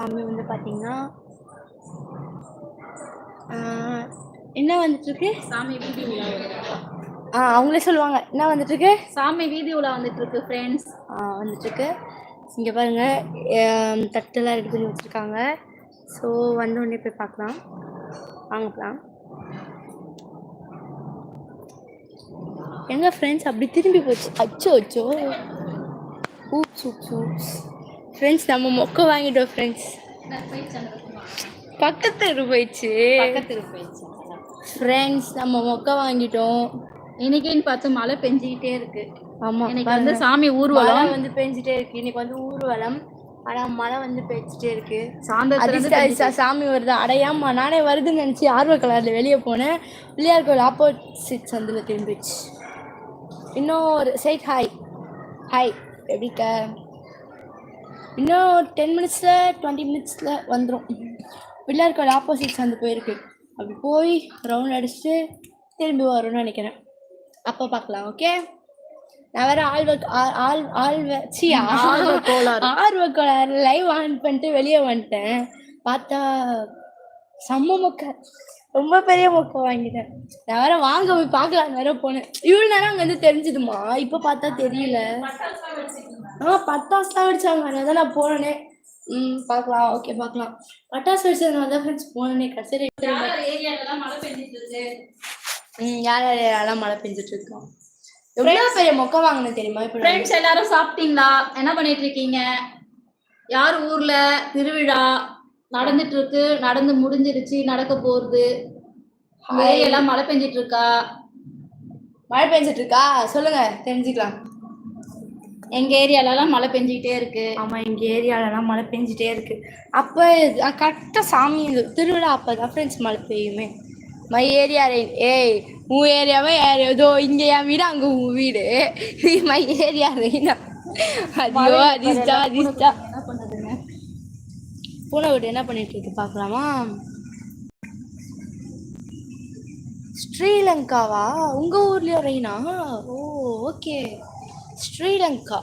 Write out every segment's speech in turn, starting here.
சாமி வந்து பார்த்தீங்கன்னா என்ன வந்துட்டு இருக்கு சாமி வீதி உலா. ஆ அவங்களே சொல்லுவாங்க. என்ன வந்துட்டு இருக்கு சாமி வீதி உலா வந்துட்டு இருக்கு ஃப்ரெண்ட்ஸ் ஆ, வந்துட்டு இருக்கு இங்கே பாருங்க ஆம், தட்டெல்லாம் ரெடி பண்ணி வச்சிருக்காங்க. ஸோ வந்த உடனே போய் பார்க்கலாம் வாங்க போகலாம் எங்க ஃப்ரெண்ட்ஸ் அப்படி திரும்பி போச்சு. அச்சோ அச்சோ. Oops oops oops. ஃப்ரெண்ட்ஸ் நம்ம மொக்க வாங்கிட்டோம் ஃப்ரெண்ட்ஸ் பக்கத்து போயிடுச்சு. போயிடுச்சு. ஃப்ரெண்ட்ஸ் நம்ம மொக்க வாங்கிட்டோம். இன்னைக்குன்னு பார்த்து மழை பெஞ்சிக்கிட்டே இருக்கு. ஆமா இன்னைக்கு வந்து. சாமி ஊர்வலம். வந்து பெஞ்சிட்டே இருக்கு. இன்னைக்கு வந்து ஊர்வலம். ஆனா மழை வந்து பெஞ்சிட்டே இருக்கு. அதிர்ஷ்ட சாமி வருது? அடையாம நானே வருதுன்னு நினைச்சு ஆர்வ கலர்ல வெளியே போனேன். பிள்ளையார் கோயில் ஆப்போசிட் சந்தில் திரும்பிச்சு இன்னும் ஒரு சைட் ஹாய் ஹாய் எப்படிக்க இன்னும் டென் மினிட்ஸில் டுவெண்ட்டி மினிட்ஸில் வந்துடும் பிள்ளையார் கோயில் ஆப்போசிட் சந்து போயிருக்கு. அப்படி போய் ரவுண்ட் அடிச்சுட்டு திரும்பி வரும்னு நினைக்கிறேன். அப்போ பார்க்கலாம் ஓகே நான் வேற ஆழ்வ ஆள் ஆள் சி ஆர்வ கோளாறு. ஆர்வ கோளாறு லைவ் ஆன் பண்ணிட்டு வெளியே வந்துட்டேன். பார்த்தா செம்ம மொக்க. ரொம்ப பெரிய மொக்க வாங்கிட்டேன். நான் வேற வாங்க போய் பார்க்கலாம் வேற போனேன். இவ்வளோ நேரம் அங்கே வந்து தெரிஞ்சுதுமா? இப்போ பார்த்தா தெரியல. ஆ பட்டாசு தான் வெடிச்சாங்க. அதான் நான் போனேனே. ம் பார்க்கலாம். ஓகே பார்க்கலாம். பட்டாசு வெடிச்சதுனால தான் ஃப்ரெண்ட்ஸ் போனேனே. கடைசி ம் யார் யார் யாரெல்லாம் மழை பெஞ்சிட்டு இருக்கோம் எவ்வளோ பெரிய மொக்க வாங்கினேன் தெரியுமா? இப்போ ஃப்ரெண்ட்ஸ் எல்லாரும் சாப்பிட்டீங்களா? என்ன பண்ணிட்டு இருக்கீங்க? யார் ஊர்ல? திருவிழா? நடந்துட்டு இருக்கு. நடந்து முடிஞ்சிருச்சு. நடக்க உங்க ஏரியாலாம் மழை பெஞ்சிட்டு இருக்கா? மழை பெஞ்சிட்டு இருக்கா? சொல்லுங்க. தெரிஞ்சுக்கலாம். எங்க ஏரியாலலாம் மழை பெஞ்சிக்கிட்டே இருக்கு. ஆமா எங்க ஏரியாலலாம் மழை பெஞ்சிட்டே இருக்கு. அப்போ கரெக்டாக சாமி திருவிழா அப்போ தான் ஃப்ரெண்ட்ஸ் மழை பெய்யுமே. மை ஏரியா ரெயின் ஏய் உன் ஏரியாவே ஏதோ இங்கே என் வீடு அங்கே உன் வீடு. மை ஏரியா ரெயினா ஐயோ அதிர்ஷ்டா அதிர்ஷ்டா என்ன பண்ணுதுங்க? பூனை வீடு என்ன பண்ணிட்டு இருக்கு பார்க்கலாமா ஸ்ரீலங்காவா? உங்க ஊர்லயும் ரெயினா ஓ ஓகே. ஸ்ரீலங்கா.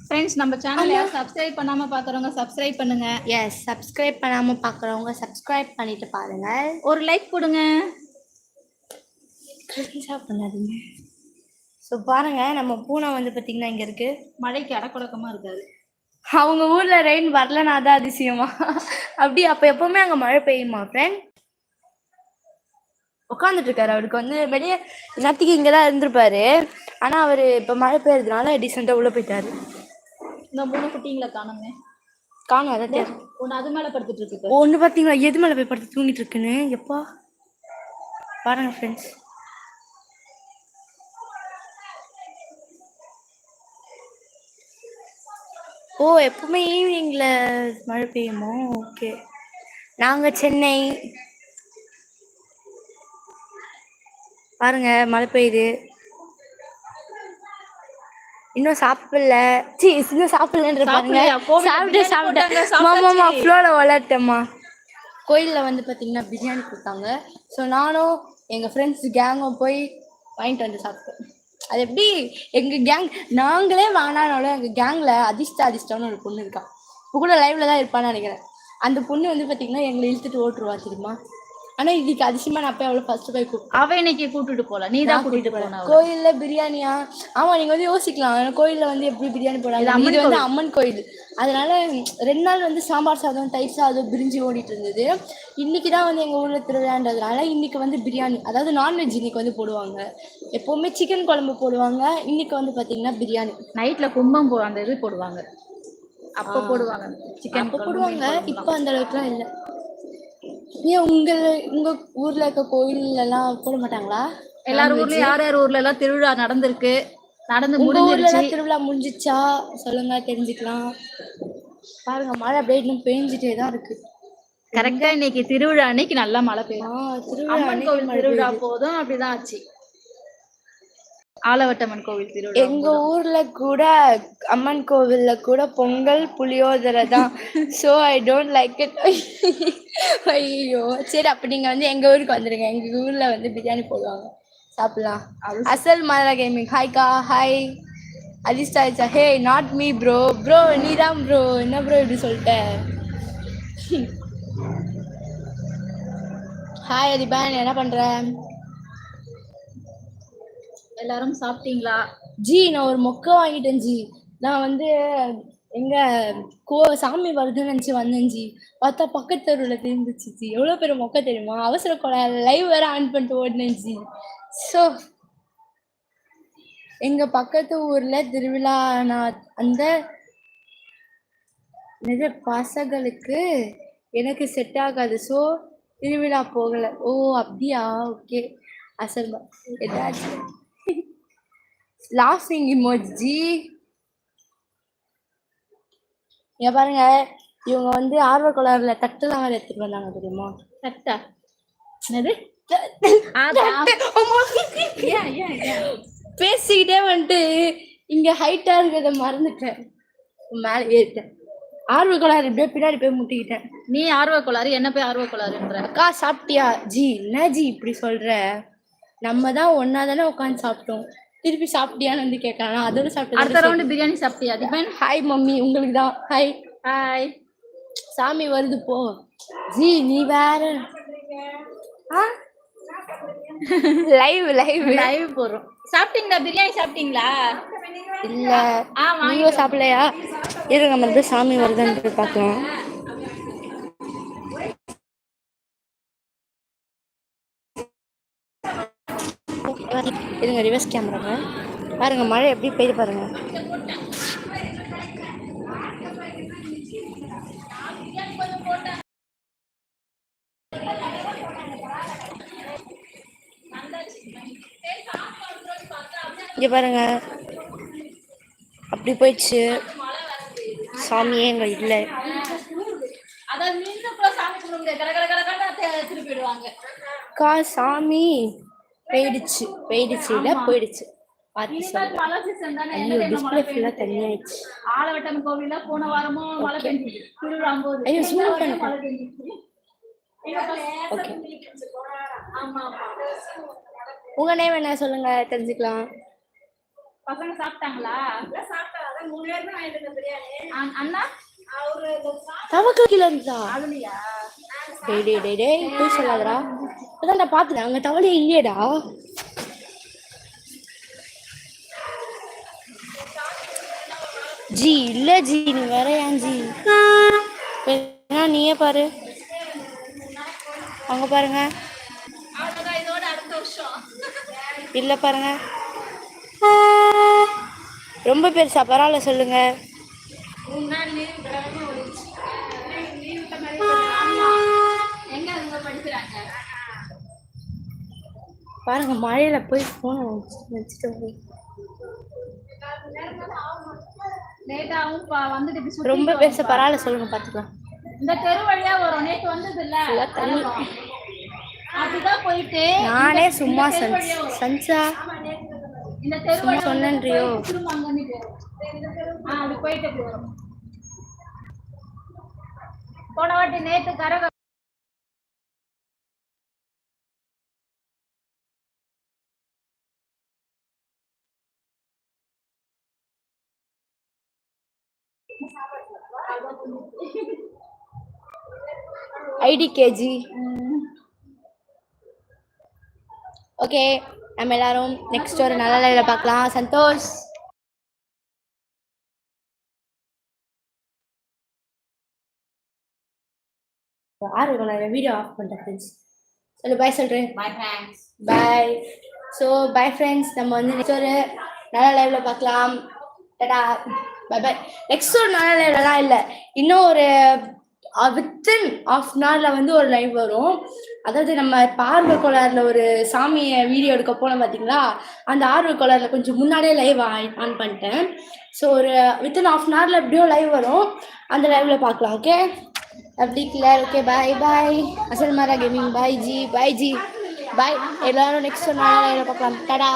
ஃப்ரெண்ட்ஸ் நம்ம சேனலை சப்ஸ்கிரைப் பண்ணாம பாக்குறவங்க சப்ஸ்கிரைப் பண்ணுங்க. எஸ் சப்ஸ்கிரைப் பண்ணாம பார்க்குறவங்க சப்ஸ்கிரைப் பண்ணிட்டு பாருங்க. ஒரு லைக் கொடுங்க பண்ணாதீங்க. ஸோ பாருங்க நம்ம பூனை வந்து பார்த்தீங்கன்னா இங்கே இருக்கு. மழைக்கு அடக்குடக்கமா இருக்காது அவங்க ஊர்ல ரெயின் வரலனா தான் அதிசயமா. அப்படி அப்போ எப்பவுமே அங்கே மழை பெய்யுமா ஃப்ரெண்ட் உட்காந்துட்டு இருக்காரு அவருக்கு வந்து வெளியே நேரத்துக்கு இங்கே தான் இருந்திருப்பாரு. ஆனால் அவர் இப்போ மழை பெய்யறதுனால டீசெண்டாக உள்ளே போயிட்டாரு. இந்த மூணு குட்டிங்களை காணுங்க காணும் அதை ஒன்று அது மேல படுத்துட்டு இருக்கு ஒன்று பார்த்தீங்களா எது மேலே போய் படுத்து தூங்கிட்டு இருக்குன்னு? எப்பா? பாருங்க ஃப்ரெண்ட்ஸ் ஓ எப்பவுமே ஈவினிங்கில் மழை பெய்யுமோ? ஓகே நாங்கள் சென்னை பாருங்க மழை பெய்யுது. இன்னும் சாப்பிடல. சி இன்னும் சாப்பிடலன்ற பாருங்க. சாப்பிட்டு பிரியாணி போட்டாங்க, சாப்பிட்டு சாப்பிட்டாச்சு. மாமாமா ஃப்ளோல வளர்ட்டம்மா கோயிலில் வந்து பார்த்தீங்கன்னா பிரியாணி கொடுத்தாங்க. ஸோ நானும் எங்கள் ஃப்ரெண்ட்ஸ் கேங்கும் போய் வாங்கிட்டு வந்து சாப்பிட்டோம். அது எப்படி? எங்கள் கேங் நாங்களே வாங்கினாலும் எங்கள் கேங்கில் அதிர்ஷ்ட அதிர்ஷ்டம்னு ஒரு பொண்ணு இருக்கா. இப்போ கூட லைவ்ல தான் இருப்பான்னு நினைக்கிறேன். அந்த பொண்ணு வந்து பார்த்தீங்கன்னா எங்களை இழுத்துட்டு ஓட்டுருவா தெரியுமா? ஆனால் இதுக்கு அதிசயமாக நான் போய் அவளை ஃபர்ஸ்ட் போய் கூப்பிட்டேன் அவ இன்னைக்கு கூட்டிட்டு போல. நீ தான் கூட்டிட்டு போன. கோயில்ல பிரியாணியா? ஆமா நீங்க வந்து யோசிக்கலாம். கோயில்ல வந்து எப்படி பிரியாணி போடாங்க இது வந்து அம்மன் கோயில். அதனால ரெண்டு நாள் வந்து சாம்பார் சாதம் தயிர் சாதம் பிரிஞ்சு ஓடிட்டு இருந்தது. இன்னைக்கு தான் வந்து எங்க ஊர்ல திருவிழான்றதுனால இன்னைக்கு வந்து பிரியாணி அதாவது நான்வெஜ் இன்னைக்கு வந்து போடுவாங்க. எப்பவுமே சிக்கன் குழம்பு போடுவாங்க. இன்னைக்கு வந்து பாத்தீங்கன்னா பிரியாணி. நைட்ல கும்பம் போ அந்த இது போடுவாங்க. அப்ப போடுவாங்க சிக்கன் போடுவாங்க. இப்போ அந்த அளவுக்குலாம் இல்லை. ஏன் உங்க உங்க ஊர்ல இருக்க கோயில் எல்லாம் போட மாட்டாங்களா எல்லார் ஊர்லயும் யார் யார் ஊர்ல எல்லாம் திருவிழா நடந்திருக்கு? நடந்து உங்க ஊர்ல முடிஞ்சிருச்சு. எல்லாம் திருவிழா முடிஞ்சிச்சா? சொல்லுங்க தெரிஞ்சுக்கலாம். பாருங்க மழை அப்படியே இன்னும் பெஞ்சிட்டே தான் இருக்கு. கரெக்டா இன்னைக்கு திருவிழா அன்னைக்கு நல்லா மழை பெய்யும் திருவிழா அம்மன் அன்னைக்கு கோவில் மழை திருவிழா பெய்யுது. போதும் அப்படிதான் ஆச்சு. ஆலவட்டம்மன் கோவில் எங்க ஊர்ல கூட அம்மன் கோவில்ல கூட பொங்கல் புளியோதரை தான். So I don't like it ஐயோ சரி அப்ப நீங்க வந்து எங்க ஊருக்கு வந்துருங்க. எங்க ஊர்ல வந்து பிரியாணி போடுவாங்க. சாப்பிடலாம். அசல் மலரா கேமிங் ஹாய்க்கா hi அதிர்ஷ்டா hey not me bro bro நீ தான் ப்ரோ என்ன ப்ரோ இப்படி சொல்லிட்ட? ஹாய் அதிபன் என்ன பண்ற? எல்லாரும் சாப்பிட்டீங்களா? ஜி நான் ஒரு மொக்கை வாங்கிட்டேன் ஜி. நான் வந்து எங்க கோ சாமி வருதுன்னு நினச்சி வந்தேன் ஜி. பார்த்தா பக்கத்து தெருவில் தெரிஞ்சிச்சு ஜி. எவ்வளோ பெரிய மொக்கை தெரியுமா? அவசர கொலை லைவ் வேற ஆன் பண்ணிட்டு ஓடினேன் ஜி. ஸோ எங்க பக்கத்து ஊர்ல திருவிழா நான் அந்த நிஜ பசங்களுக்கு எனக்கு செட் ஆகாது. ஸோ திருவிழா போகலை. ஓ அப்படியா? ஓகே அசல் ஏதாச்சும் லாஃபிங் இமோஜி இங்க பாருங்க இவங்க வந்து ஆர்வ கோளாறுல தட்டுலாம் வேற எடுத்துட்டு வந்தாங்க தெரியுமா? தட்டா? என்னது? பேசிக்கிட்டே வந்துட்டு இங்க ஹைட்டா இருக்கிறத மறந்துட்டேன். மேல ஏறிட்டேன். ஆர்வ கோளாறு இப்படியே பின்னாடி போய் முட்டிக்கிட்டேன். நீ ஆர்வ கோளாறு என்ன போய் ஆர்வ கோளாறுன்ற? அக்கா சாப்பிட்டியா? ஜி என்ன ஜி இப்படி சொல்ற? நம்ம தான் ஒன்னா தானே உட்காந்து சாப்பிட்டோம். திருப்பி சாப்பிட்டியான்னு வந்து கேட்கலாம் அதோட அடுத்த சாப்பிட்டு ரவுண்டு பிரியாணி சாப்பிட்டியா? திபன் ஹாய் மம்மி உங்களுக்கு தான். ஹாய் ஹாய் சாமி வருது போ. ஜி நீ வேற. லைவ் லைவ் லைவ் போடுறோம். சாப்பிட்டீங்களா? பிரியாணி சாப்பிட்டீங்களா? இல்ல. ஆ நீங்க சாப்பிடலையா? இருங்க நம்ம போய் சாமி வருதுன்னு பார்க்கலாம். இருங்க ரிவர்ஸ் கேமராங்க பாருங்க மழை எப்படி பெய்யுது பாருங்க. இங்க பாருங்க. அப்படி போயிடுச்சு. சாமியே எங்க இல்லை. கூட சாமி. போயிடுச்சு போயிடுச்சு இல்ல போயிடுச்சு. ஆலவட்டம் கோவில்ல போன வாரமும் மழை பெஞ்சுது. திருவிழாம் போது. மழை ஆமா உங்க நேம் என்ன சொல்லுங்க தெரிஞ்சுக்கலாம். பசங்க சாப்பிட்டாங்களா? அ- அண்ணா? தவக்க கீழ இருந்தா டேய் டேய் டேய் டேய் போய் சொல்லாதடா. அதான் பாத்துட்டேன். அங்க தவளையே இல்லையேடா. ஜி இல்ல ஜி நீ வேற ஏன் ஜி? நீயே பாரு. அங்க பாருங்க. இல்ல பாருங்க. ரொம்ப பெருசா பரவாயில்ல சொல்லுங்க எங்க அவங்க படிக்கிறாங்க பாருங்க மழையில போய் போன வச்சுட்டு வந்து. லேட்டாவும் பா- வந்துட்டு இப்படி சுத்தி ரொம்ப பெருசா பரவாயில்ல சொல்லுங்க பாத்துக்கலாம். இந்த தெரு வழியா வரும் நேத்து வந்தது இல்ல தண்ணி. அப்படிதான் போயிட்டு நானே சும்மா சன்சா இந்த தெரு சும்மா சொன்னேன்றியோ. போயிட்டு போன வாட்டி நேத்து கரக ஐடி கேஜி ஓகே நம்ம எல்லாரும் நெக்ஸ்ட் ஒரு நல்ல லைவ்ல பார்க்கலாம். சந்தோஷ். ஆறு வீடியோ ஆஃப் பண்ணிட்டேன் ஃப்ரெண்ட்ஸ் சொல்லு பாய் சொல்கிறேன் bye thanks bye so bye friends நம்ம வந்து நெக்ஸ்ட் ஒரு நல்ல லைவ்ல பார்க்கலாம். டடா பை பை நெக்ஸ்ட் ஒரு நல்ல லைவ்லலாம் இல்லை. இன்னும் ஒரு வித்தின் ஆஃப் அன் ஹவரில் வந்து ஒரு லைவ் வரும். அதாவது நம்ம இப்போ ஆர்வ கோளாறுல ஒரு சாமியை வீடியோ எடுக்க போனோம் பார்த்தீங்களா அந்த ஆர்வ கோளாறுல கொஞ்சம் முன்னாடியே லைவ் ஆன் பண்ணிட்டேன். ஸோ ஒரு வித்தின் ஆஃப் அன் ஹவரில் எப்படியும் லைவ் வரும். அந்த லைவில் பார்க்கலாம் ஓகே அப்படி கிளியர் ஓகே பாய் பாய் அசல் மாரா gaming bye ji bye ji bye எல்லாரும் நெக்ஸ்ட் ஒரு நாள் பார்க்கலாம். பார்க்கலாம் tata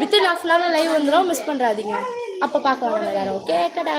within of an hour live வந்துடும் மிஸ் பண்ணுறாதீங்க அப்போ பார்க்கலாம் நம்ம எல்லாரும் ஓகே டடா